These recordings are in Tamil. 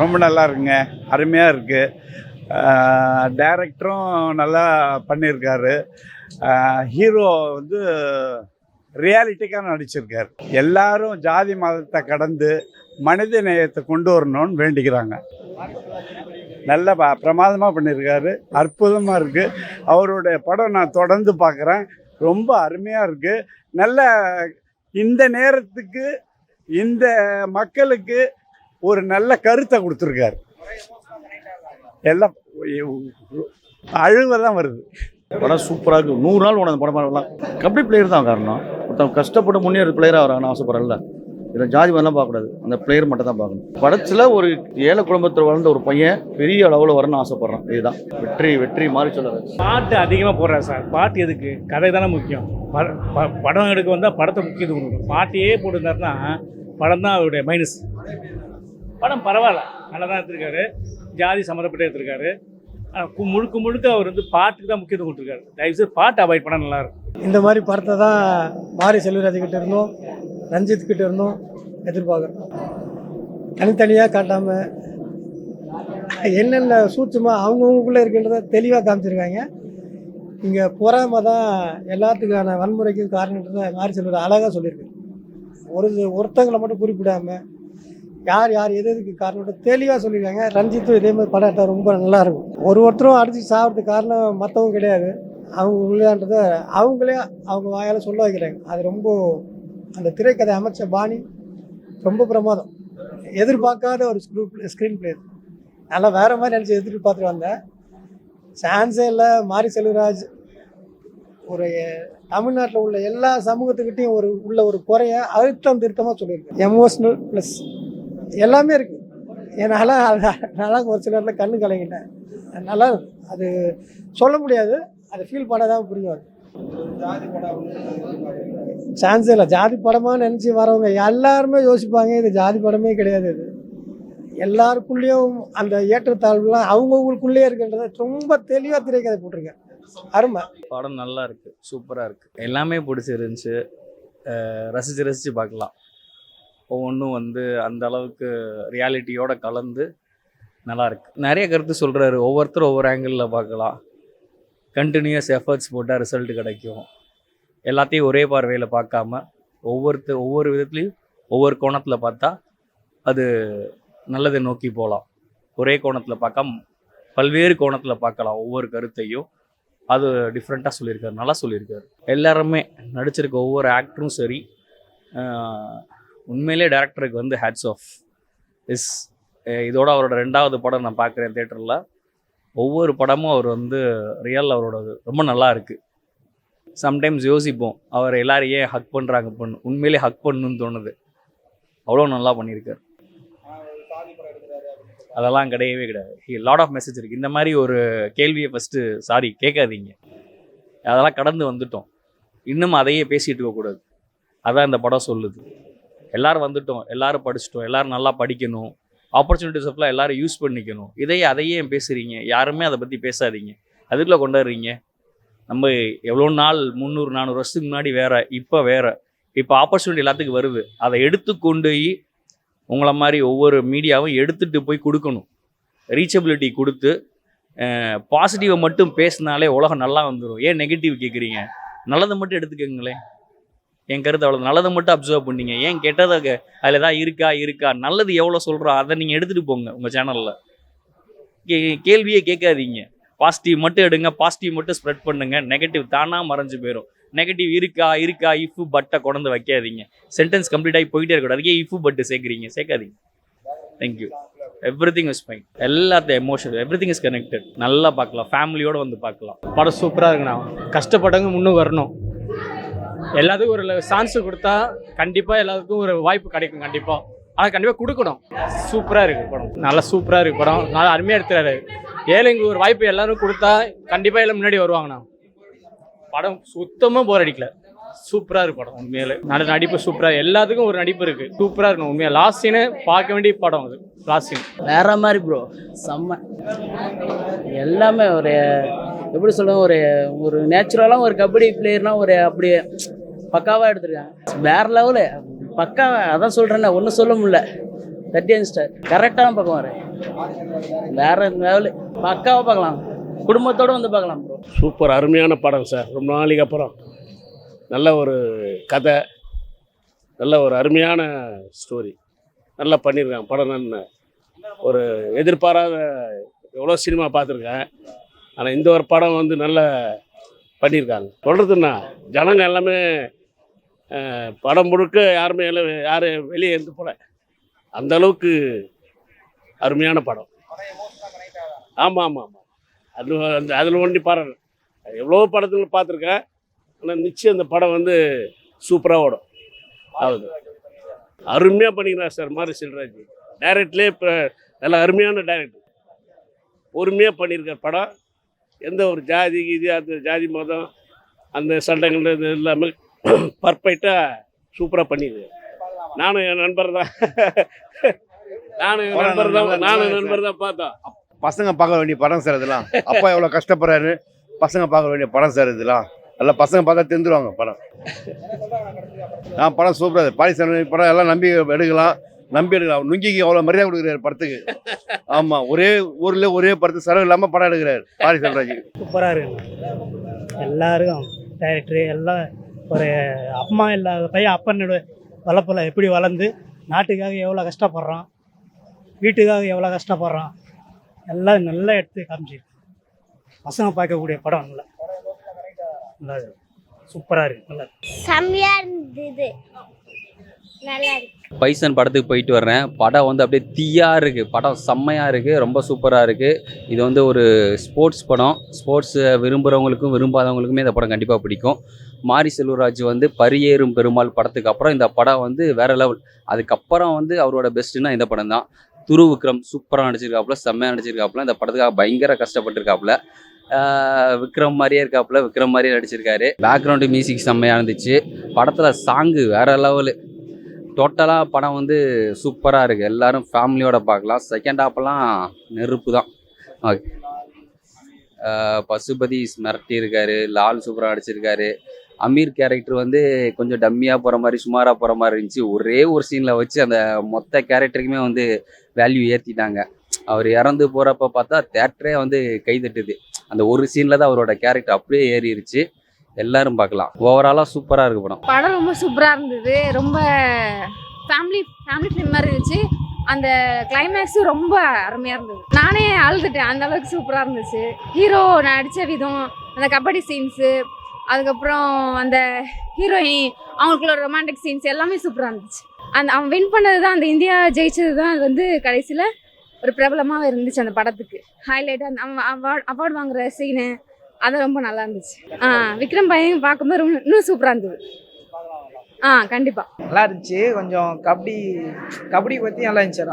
ரொம்ப நல்லா இருக்குங்க அருமையாக இருக்குது டேரக்டரும் நல்லா பண்ணியிருக்காரு ஹீரோ வந்து ரியாலிட்டிக்காக நடிச்சிருக்கார். எல்லாரும் ஜாதி மதத்தை கடந்து மனித நேயத்தை கொண்டு வரணும்னு வேண்டிக்கிறாங்க. நல்ல பிரமாதமாக பண்ணியிருக்காரு அற்புதமாக இருக்குது அவருடைய படம் நான் தொடர்ந்து பார்க்குறேன் ரொம்ப அருமையாக இருக்குது நல்ல இந்த நேரத்துக்கு இந்த மக்களுக்கு ஒரு நல்ல கருத்தை கொடுத்துருக்காரு. எல்லாம் அழுவ தான் வருது. படம் சூப்பராக இருக்குது நூறு நாள் உனது படம் பண்ணலாம் கபடி பிளேயர் தான் காரணம். ஒருத்தன் கஷ்டப்பட்டு முன்னேற பிளேயராக வரான்னு ஆசைப்படுறல இதில் ஜாதி மாதிரிலாம் பார்க்கக்கூடாது. அந்த பிளேயர் மட்டும் தான் பார்க்கணும். படத்தில் ஒரு ஏழை குடும்பத்தில் வளர்ந்த ஒரு பையன் பெரிய அளவில் வரணும்னு ஆசைப்பட்றான். இதுதான். வெற்றி வெற்றி மாறி சொல்லுறது பாட்டு அதிகமாக போடுறாரு சார். பாட்டு எதுக்கு? கதை தானே முக்கியம். படம் எடுக்க வந்தால் படத்தை முக்கியத்துவம் கொடுக்கணும். பாட்டையே போட்டுருந்தாருன்னா படம் தான் அவருடைய மைனஸ் படம் பரவாயில்ல. நல்லா தான் எடுத்திருக்காரு. ஜாதி சம்மந்தப்பட்டு எடுத்திருக்காரு. கு- முழுக்க முழுக்க அவர் வந்து பாட்டுக்கு தான் முக்கியத்துவம் கொடுத்துருக்காரு. தயவுசெய்து பாட்டு அவாய்ட் பண்ண நல்லாயிருக்கும் இந்த மாதிரி படத்தை தான் மாரி செல்வராஜ் கிட்ட இருந்தோம் ரஞ்சித் கிட்ட இருந்தோம் எதிர்பார்க்குறோம். தனித்தனியாக காட்டாமல் என்னென்ன சூட்சமாக அவங்கவுங்களுக்குள்ளே இருக்கின்றத தெளிவாக காமிச்சிருக்காங்க. இங்கே பொறாமல் தான் எல்லாத்துக்கான வன்முறைக்கும் காரணன்றதை மாரி செல்வராஜ் அழகாக சொல்லியிருக்கு ஒரு ஒருத்தங்களை மட்டும் குறிப்பிடாம யார் யார் எது எதுக்கு காரணம் தெளிவாக சொல்லியிருக்காங்க ரஞ்சித்தும் இதே மாதிரி படம் எடுத்தா ரொம்ப நல்லாயிருக்கும். ஒரு ஒருத்தரும் அடித்து சாப்பிட்றதுக்கு காரணம் மற்றவங்க கிடையாது. அவங்க உள்ளான்றத அவங்களே அவங்க வாயால் சொல்ல வைக்கிறாங்க. அது ரொம்ப அந்த திரைக்கதை அமைச்ச பாணி ரொம்ப பிரமாதம். எதிர்பார்க்காத ஒரு ஸ்க்ரூ ஸ்க்ரீன் பிளே நல்லா வேற மாதிரி நினச்சி எதிர்பார்த்துட்டு வந்தேன். சான்ஸே இல்லை. மாரி செல்வராஜ் ஒரு தமிழ்நாட்டில் உள்ள எல்லா சமூகத்துக்கிட்டையும் ஒரு உள்ள ஒரு குறைய அழுத்தம் திருத்தமாக சொல்லியிருக்கேன் எமோஷ்னல் ப்ளஸ் எல்லாமே இருக்குது என்னால் நல்லா ஒரு சில நேரத்தில் கண்ணு கலங்கிட்டேன். அதனால் நல்லா அது சொல்ல முடியாது. அதை ஃபீல் பண்ணாதான் புரியும் அது. சான்ஸ் இல்லை. ஜாதி படமாக நினச்சி வரவங்க எல்லாருமே யோசிப்பாங்க. இது ஜாதி படமே கிடையாது இது. எல்லாருக்குள்ளேயும் அந்த ஏற்றத்தாழ்வுலாம் அவங்கவுங்களுக்குள்ளேயே இருக்கின்றத ரொம்ப தெளிவாக திரைக்கதை போட்டிருக்கேன். அருமை. படம் நல்லா இருக்குது சூப்பராக இருக்குது எல்லாமே பிடிச்சிருந்துச்சு. ரசித்து ரசித்து பார்க்கலாம். ஒவ்வொன்றும் வந்து அந்த அளவுக்கு ரியாலிட்டியோட கலந்து நல்லாயிருக்கு நிறைய கருத்து சொல்கிறாரு ஒவ்வொருத்தரும் ஒவ்வொரு ஆங்கிளில் பார்க்கலாம். கண்டினியூஸ் எஃபர்ட்ஸ் போட்டால் ரிசல்ட் கிடைக்கும். எல்லாத்தையும் ஒரே பார்வையில் பார்க்காம ஒவ்வொருத்த ஒவ்வொரு விதத்துலேயும் ஒவ்வொரு கோணத்தில் பார்த்தா அது நல்லதை நோக்கி போகலாம் ஒரே கோணத்தில் பார்க்காம பல்வேறு கோணத்தில் பார்க்கலாம் ஒவ்வொரு கருத்தையும். அது டிஃப்ரெண்ட்டாக சொல்லியிருக்காரு. நல்லா சொல்லியிருக்காரு. எல்லாருமே நடிச்சிருக்க ஒவ்வொரு ஆக்டரும் சரி உண்மையிலே டேரக்டருக்கு வந்து ஹேட்ஸ் ஆஃப் இஸ் இதோட அவரோட ரெண்டாவது படம் நான் பார்க்குறேன் தேட்டரில் ஒவ்வொரு படமும் அவர் வந்து ரியல் அவரோட ரொம்ப நல்லா இருக்குது சம்டைம்ஸ் யோசிப்போம் அவர் எல்லாரும் ஏன் ஹக் பண்ணுறாங்க பண்ணு? உண்மையிலே ஹக் பண்ணுன்னு தோணுது. அவ்வளோ நல்லா பண்ணியிருக்காரு. அதெல்லாம் கிடையவே கிடையாது. லாட் ஆஃப் மெசேஜ் இருக்குது இந்த மாதிரி ஒரு கேள்வியை ஃபஸ்ட்டு சாரி கேட்காதீங்க. அதெல்லாம் கடந்து வந்துட்டோம். இன்னும் அதையே பேசிகிட்டு இருக்கக்கூடாது. அதான் இந்த படம் சொல்லுது. எல்லோரும் வந்துட்டோம் எல்லோரும் படிச்சிட்டோம் எல்லோரும் நல்லா படிக்கணும் ஆப்பர்ச்சுனிட்டிஸ் எல்லாம் எல்லோரும் யூஸ் பண்ணிக்கணும். இதையே அதையே ஏன் யாருமே அதை பற்றி பேசாதீங்க. அதுக்குள்ளே கொண்டாடுறீங்க. நம்ம எவ்வளோ நாள் முந்நூறு நானூறு வருஷத்துக்கு முன்னாடி வேறு இப்போ வேறு. இப்போ ஆப்பர்ச்சுனிட்டி எல்லாத்துக்கும் வருது. அதை எடுத்து கொண்டு போய் உங்களை மாதிரி ஒவ்வொரு மீடியாவும் எடுத்துகிட்டு போய் கொடுக்கணும். ரீச்சபிலிட்டி கொடுத்து பாசிட்டிவை மட்டும் பேசினாலே உலகம் நல்லா வந்துடும் ஏன் நெகட்டிவ் கேட்குறீங்க நல்லதை மட்டும் எடுத்துக்கோங்களேன். என் கருத்து அவ்வளோ நல்லதை மட்டும் அப்சர்வ் பண்ணீங்க. ஏன் கெட்டதை அதில் ஏதாவது இருக்கா இருக்கா? நல்லது எவ்வளோ சொல்கிறோம் அதை நீங்கள் எடுத்துகிட்டு போங்க உங்கள் சேனலில் கே கேள்வியே கேட்காதீங்க. பாசிட்டிவ் மட்டும் எடுங்க பாசிட்டிவ் மட்டும் ஸ்ப்ரெட் பண்ணுங்க. நெகட்டிவ் தானாக மறைஞ்சு போயிடும் நெகட்டிவ் இருக்கா இருக்கா? இஃப் பட்டை கொண்டு வைக்காதீங்க. சென்டென்ஸ் கம்ப்ளீட் ஆகி போயிட்டே இருக்கக்கூடாது. அதுக்கே இஃப் பட்டு சேர்க்குறீங்க. சேர்க்காதீங்க. Thank you everything is fine எல்லாத்தையும் emotion everything is connected நல்லா பார்க்கலாம். ஃபேமிலியோடு வந்து பார்க்கலாம். படம் சூப்பராக இருக்குண்ணா. கஷ்டப்பட்டவங்க முன்னும் வரணும். எல்லாத்துக்கும் ஒரு சான்ஸ் கொடுத்தா கண்டிப்பாக எல்லாத்துக்கும் ஒரு வாய்ப்பு கிடைக்கும் கண்டிப்பாக ஆனால் கண்டிப்பாக கொடுக்கணும். சூப்பராக இருக்குது படம். நல்லா சூப்பராக இருக்குது படம். நல்லா அருமையாக எடுத்துறாரு ஏழைங்க ஒரு வாய்ப்பு எல்லாரும் கொடுத்தா கண்டிப்பாக எல்லாம் முன்னாடி வருவாங்கண்ணா. படம் சுத்தமாக போர் அடிக்கல. சூப்பராக இருக்கு படம் உண்மையிலே. நல்ல நடிப்பு சூப்பராக எல்லாத்துக்கும் ஒரு நடிப்பு இருக்குது சூப்பராக இருக்கும் உண்மையாக லாஸ்ட் சீனு பார்க்க வேண்டிய படம் அது. லாஸ்ட் சீன் வேற மாதிரி ப்ரோ செம்ம. எல்லாமே ஒரு எப்படி சொல்கிறேன் ஒரு ஒரு நேச்சுரலாக ஒரு கபடி பிளேயர்னால் ஒரு அப்படியே பக்காவாக எடுத்துருக்கேன் வேற லெவலு பக்காவா அதான் சொல்கிறேன்னே ஒன்றும் சொல்ல முடியல. தேர்ட்டி ஸ்டார் கரெக்டான பக்கம் வர வேற லெவலு பக்காவாக பார்க்கலாம். குடும்பத்தோடு வந்து பார்க்கலாம் ப்ரோ சூப்பர் அருமையான படம் சார் ரொம்ப நாளைக்கு அப்புறம். நல்ல ஒரு கதை. நல்ல ஒரு அருமையான ஸ்டோரி நல்லா பண்ணியிருக்காங்க படம் நான் ஒரு எதிர்பாராத எவ்வளோ சினிமா பார்த்துருக்கேன். ஆனால் இந்த ஒரு படம் வந்து நல்லா பண்ணியிருக்காங்க. சொல்கிறதுன்னா ஜனங்கள் எல்லாமே படம் முழுக்க யாருமே எல்லாம் யாரும் வெளியே இருந்து போல. அந்த அளவுக்கு அருமையான படம். ஆமாம் ஆமாம் ஆமாம் அது அந்த அதில் ஒண்டி பாருங்க. எவ்வளோ படத்துல பார்த்துருக்கேன் ஆனால் நிச்சயம் அந்த படம் வந்து சூப்பராக ஓடும். ஆகுது அருமையாக பண்ணிக்கிறார் சார் மாரி செல்வராஜ். டைரக்ட்லேயே இப்போ நல்லா அருமையான டைரக்டர் பொறுமையாக பண்ணியிருக்கார் படம். எந்த ஒரு ஜாதி கீதி அந்த ஜாதி மதம் அந்த சண்டைகள் இது இல்லாமல் பர்ஃபெக்டாக சூப்பராக பண்ணியிருக்கார் நானும் என் நண்பர் தான். நானும் என் நண்பர் தான். நானும் நண்பர் தான் பார்த்தோம். பசங்க பார்க்க வேண்டிய படம் சார் இதெல்லாம். அப்பா எவ்வளோ கஷ்டப்படுறாரு? பசங்க பார்க்க வேண்டிய படம் சார் இதெல்லாம். நல்லா பசங்க பார்த்தா தெரிஞ்சிருவாங்க படம். ஆ படம் சூப்பராக பாரிசன் படம் எல்லாம் நம்பி எடுக்கலாம். நம்பி எடுக்கலாம் நுங்கிக்கு அவ்வளோ மரியாதை கொடுக்குறாரு படத்துக்கு. ஆமாம் ஒரே ஊரில் ஒரே படத்துக்கு செலவு இல்லாமல் படம் எடுக்கிறாரு பாரி செல்வராஜ். சூப்பராக இருக்கு. எல்லாருக்கும் டைரக்டரு எல்லாம் ஒரு அம்மா இல்லாத பையன் அப்பனோட வளர்ப்பில் எப்படி வளர்ந்து நாட்டுக்காக எவ்வளோ கஷ்டப்படுறான் வீட்டுக்காக எவ்வளோ கஷ்டப்படுறான் எல்லாம் நல்லா எடுத்து காமிச்சிருக்கு. பசங்க பார்க்கக்கூடிய படம் நல்லா. நல்லா சூப்பராக இருக்கு. நல்லா இருக்கு. செம்மையா இருந்தது. பைசன் படத்துக்கு போயிட்டு வர்றேன். படம் வந்து அப்படியே தீயாக இருக்குது படம் செம்மையாக இருக்குது ரொம்ப சூப்பராக இருக்குது இது வந்து ஒரு ஸ்போர்ட்ஸ் படம். ஸ்போர்ட்ஸ் விரும்புகிறவங்களுக்கும் விரும்பாதவங்களுக்குமே இந்த படம் கண்டிப்பாக பிடிக்கும். மாரி செல்வராஜ் வந்து பரியேறும் பெருமாள் படத்துக்கு அப்புறம் இந்த படம் வந்து வேற லெவல். அதுக்கப்புறம் வந்து அவரோட பெஸ்ட்டுன்னா இந்த படம் தான். துரு விக்ரம் சூப்பராக நடிச்சிருக்காப்புல செம்மையாக நடிச்சிருக்காப்புல. இந்த படத்துக்காக பயங்கர கஷ்டப்பட்டிருக்காப்புல. விக்ரம் மாதிரியே இருக்காப்புல. விக்ரம் மாதிரியே நடிச்சிருக்காரு. பேக்ரவுண்டு மியூசிக் செம்மையாக இருந்துச்சு. படத்தில் சாங்கு வேற லெவலு. டோட்டலாக படம் வந்து சூப்பராக இருக்குது எல்லாரும் ஃபேமிலியோட பார்க்கலாம். செகண்ட் ஹாப்லாம் நெருப்பு தான். ஓகே பசுபதி மிரட்டி இருக்காரு. லால் சூப்பராக அடிச்சிருக்காரு அமீர் கேரக்டர் வந்து கொஞ்சம் டம்மியாக போகிற மாதிரி சுமாராக போகிற மாதிரி இருந்துச்சு. ஒரே ஒரு சீனில் வச்சு அந்த மொத்த கேரக்டருக்குமே வந்து வேல்யூ ஏற்றிட்டாங்க அவர் இறந்து போகிறப்ப பார்த்தா தேட்டரே வந்து கை தட்டுது அந்த ஒரு சீனில் தான் அவரோட கேரக்டர் அப்படியே ஏறிடுச்சு எல்லாரும் பார்க்கலாம். ஓவராலாக சூப்பராக இருக்கு படம். படம் ரொம்ப சூப்பராக இருந்தது. ரொம்ப ஃபேமிலி ஃபேமிலி ஃபிலிம் மாதிரி இருந்துச்சு. அந்த கிளைமேக்ஸும் ரொம்ப அருமையாக இருந்தது. நானே அழுதுட்டேன். அந்த அளவுக்கு சூப்பராக இருந்துச்சு. ஹீரோ நடித்த விதம் அந்த கபடி சீன்ஸு அதுக்கப்புறம் அந்த ஹீரோயின் அவங்களுக்குள்ள ரொமான்டிக் சீன்ஸ் எல்லாமே சூப்பராக இருந்துச்சு. அந்த அவன் வின் பண்ணது தான் அந்த இந்தியா ஜெயிச்சது தான் அது வந்து கடைசியில் ஒரு பிரபலமாக இருந்துச்சு அந்த படத்துக்கு. ஹைலைட்டாக அந்த அவன் அவார்ட் அவார்டு வாங்குற சீனு அது ரொம்ப நல்லா இருந்துச்சு. ஆ விக்ரம் பையன் பார்க்கும்போது ரொம்ப இன்னும் சூப்பராக இருந்தது. ஆ கண்டிப்பாக நல்லா இருந்துச்சு. கொஞ்சம் கபடி கபடி பற்றி நல்லா இருந்துச்சு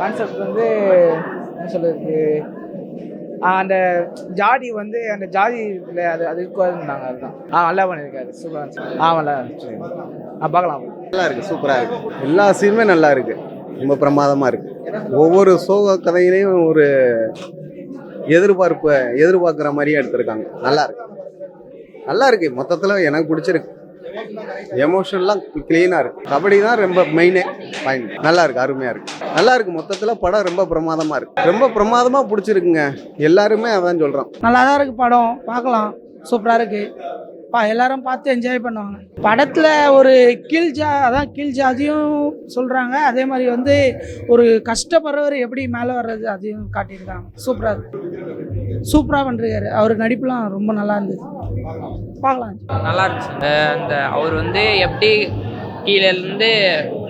கான்செப்ட் வந்து என்ன சொல்றது? அந்த ஜாதி வந்து அந்த ஜாதி இதில் அது அது இருந்தாங்க அதுதான். ஆ நல்லா பண்ணியிருக்காரு சூப்பராக இருந்துச்சு. ஆ நல்லா இருந்துச்சு. ஆ பார்க்கலாம். நல்லா இருக்கு சூப்பராக இருக்கு. எல்லா சீனுமே நல்லா இருக்கு. ரொம்ப பிரமாதமாக இருக்கு. ஒவ்வொரு சோக கதையிலையும் ஒரு எதிர்பார்ப்பை எதிர்பார்க்குற மாதிரியே எடுத்திருக்காங்க. நல்லா இருக்கு. நல்லா இருக்கு. மொத்தத்தில் எனக்கு பிடிச்சிருக்கு. எமோஷன்லாம் க்ளீனாக இருக்கு. கபடி தான் ரொம்ப மெயினே பாயிண்ட் நல்லா இருக்கு. அருமையாக இருக்கு. நல்லா இருக்கு. மொத்தத்தில் படம் ரொம்ப பிரமாதமாக இருக்கு. ரொம்ப பிரமாதமாக பிடிச்சிருக்குங்க. எல்லாருமே அதான் சொல்கிறோம் நல்லா தான் இருக்குது படம். பார்க்கலாம். சூப்பராக இருக்குது பா எல்லாரும் பார்த்து என்ஜாய் பண்ணுவாங்க. படத்தில் ஒரு கீழ் ஜா அதான் கீழ் ஜாதியும் சொல்கிறாங்க அதே மாதிரி வந்து ஒரு கஷ்டப்படுறவர் எப்படி மேலே வர்றது அதையும் காட்டியிருக்காங்க. சூப்பராக சூப்பராக பண்ணுறாரு அவர் நடிப்புலாம் ரொம்ப நல்லா இருந்தது. பார்க்கலாம். நல்லா இருந்துச்சு. அந்த அவர் வந்து எப்படி கீழேருந்து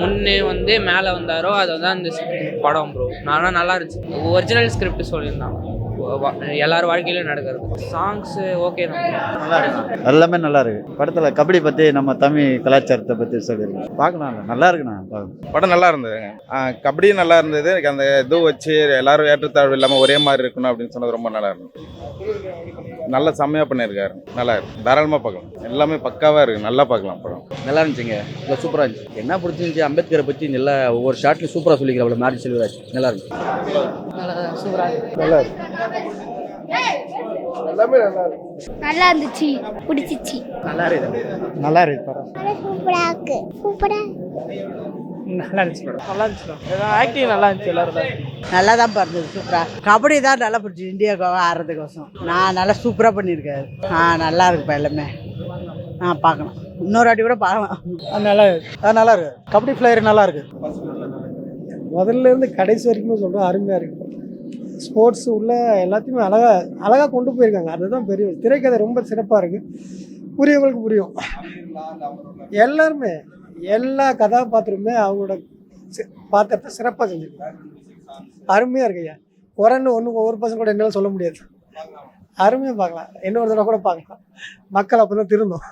முன்னே வந்து மேலே வந்தாரோ அது தான் அந்த படம் ப்ரோ நல்லா நல்லா இருந்துச்சு. ஒரிஜினல் ஸ்கிரிப்ட் சொல்லியிருந்தாங்க எல்லார் வாழ்க்கையிலும் நடக்கிறது. சாங்ஸு ஓகே நல்லா இருக்கு எல்லாமே நல்லா இருக்கு படத்துல கபடி பத்தி நம்ம தமிழ் கலாச்சாரத்தை பத்தி சொல்லியிருக்கோம் பார்க்கலாம் நல்லா இருக்குண்ணா. படம் நல்லா இருந்ததுங்க ஆ, கபடியும் நல்லா இருந்தது. எனக்கு அந்த இது வச்சு எல்லாரும் ஏற்றத்தாழ்வு இல்லாமல் ஒரே மாதிரி இருக்கணும் அப்படின்னு சொன்னது ரொம்ப நல்லா இருந்தது. நல்ல செம்மையாக பண்ணியிருக்காரு. நல்லா இருக்கு. தாராளமாக பார்க்கலாம். எல்லாமே பக்காவாக இருக்கு. நல்லா பார்க்கலாம் படம். நல்லா இருந்துச்சுங்க. இல்லை சூப்பராக இருந்துச்சு. என்ன பிடிச்சிருந்துச்சி? அம்பேத்கரை பற்றி நல்லா ஒவ்வொரு ஷார்ட்லையும் சூப்பராக சொல்லிக்கிறவள மாரி செல்வராஜ். நல்லா இருந்துச்சு. நல்லா இருக்கு. எல்லாமே நல்லா இருக்கு. நல்லா இருந்துச்சு. பிடிச்சிச்சு. நல்லா இருக்கு. நல்லா இருக்கு படம். சூப்பராக இருக்கு. சூப்பராக நல்லா இருந்துச்சு நல்லா இருந்துச்சு ஆக்டிங் நல்லா இருந்துச்சு எல்லாரும் நல்லா தான் இருந்தது சூப்பராக கபடி தான் நல்லா பிடிச்சி இந்தியாவுக்காக ஆடுறதுக்கோசம். நான் நல்லா சூப்பராக பண்ணியிருக்காரு. ஆ நல்லா இருக்குப்பா எல்லாமே. ஆ பார்க்கலாம். இன்னொரு வாட்டி கூட பார்க்கலாம். நல்லா அது நல்லா இருக்கு. கபடி பிளேயர் நல்லா இருக்கு. முதல்ல இருந்து கடைசி வரைக்குமே சொல்கிறோம் அருமையாக இருக்கு. ஸ்போர்ட்ஸ் உள்ள எல்லாத்தையுமே அழகா அழகாக கொண்டு போயிருக்காங்க. அதுதான் பெரிய திரைக்கதை ரொம்ப சிறப்பாக இருக்கு. புரியவங்களுக்கு புரியும். எல்லாருமே எல்லா கதாபாத்திரமே அவங்களோட பாத்திரத்தை சிறப்பாக செஞ்சுருக்காங்க. அருமையாக இருக்கு ஐயா. குறைன்னு ஒன்று ஒவ்வொரு பசங்க கூட என்னால் சொல்ல முடியாது. அருமையாக பார்க்கலாம். இன்னொரு தடவை கூட பார்க்கலாம். மக்கள் அப்போ தான் திருந்தோம்.